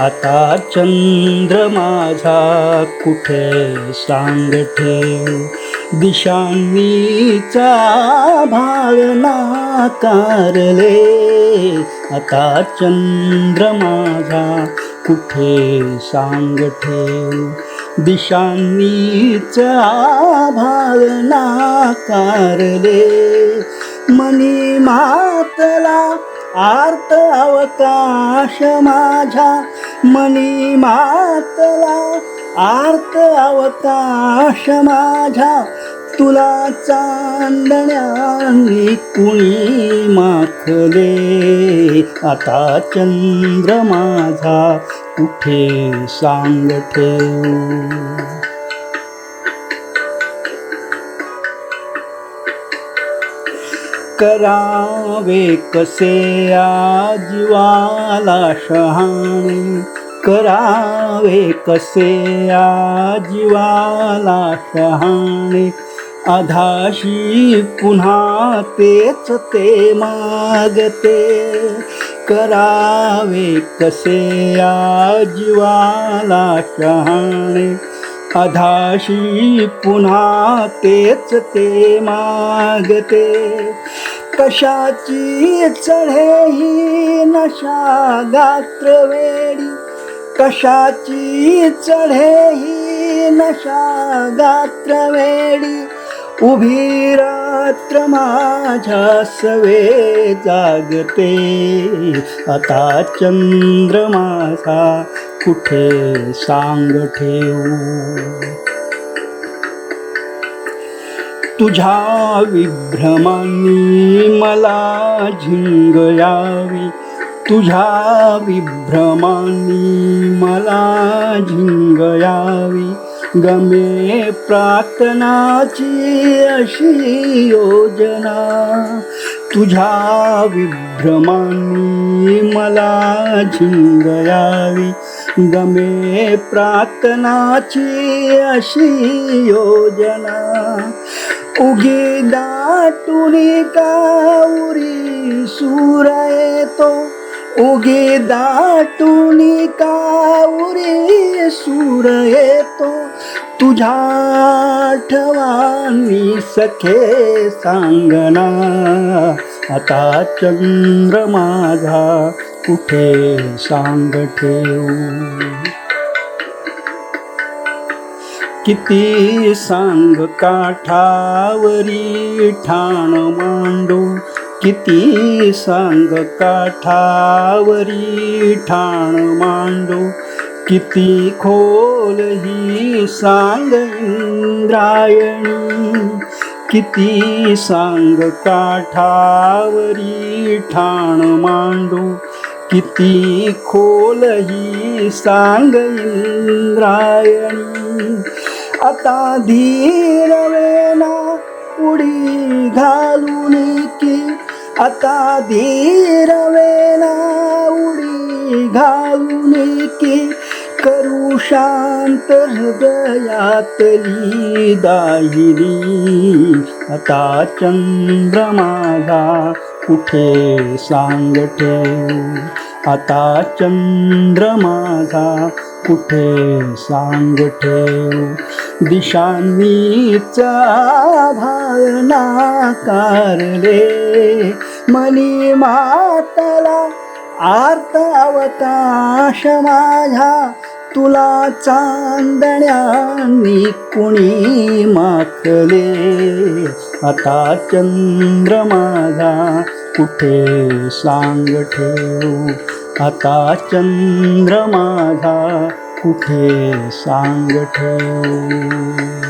आता चंद्र माझा कुठे सांग ठेव? दिशांनीचा भाग कारले आता चंद्र माझा कुठे सांग ठेव? दिशांनीचा भाग कारले मनी मातला आर्त अवकाश माझा मनी मातला आर्त अवकाश माझ्या तुला चांदण्या कुणी माखले? आता चंद्र माझा कुठे सांगते करावे कसे आजीवाला शहाणे? करावे कसे आजीवाला शहाणे? अधाशी पुन्हा तेच ते मागते. करावे कसे आजीवाला शहाणे? अधाशी पुन्हा तेच ते मागते. कशाची चढे ही नशा गात्र वेडी कशाची चढे ही नशा गात्र वेडी उभी रात्र माझ्या सवे जागते. आता चंद्र माझा कुठे सांग ठेवू? तुझ्या विभ्रमांनी मला झिंगयावी. तुझ्या विभ्रमांनी मला झिंगयावी. गमे प्रार्थनाची अशी योजना. तुझ्या विभ्रमांनी मला झिंगयावी. गमे प्रार्थनाची अशी योजना. उगी दाटुनी काउरी सूर येतो उगी दाटुनी काउरी सूर येतो तुझ्या आठवानी सखे सांगना आता चंद्र माझा कुठे सांग ठेवू किती सांग काठावरी ठाण मांडू? किती सांग काठावरी ठाण मांडू? किती खोल ही सांग इंद्रायणी? किती सांग काठावरी ठाण मांडू? किती खोल ही सांग इंद्रायणी? आता धीर वेना उडी घालून की आता धीर वेना उडी घालून की करू शांत हृदयातली दाहिरी आता चंद्र माझा कुठे सांग ठेव? आता चंद्र माझा कुठे सांग ठेव? दिशांनीचा भावना कारले मनी मातला आर्त अवकाश माझ्या तुला चांदण्यानी कुणी माखले? आता चंद्र माझा. कुठे सांग ठेव? आता चंद्र माझा कुठे सांग ठेव?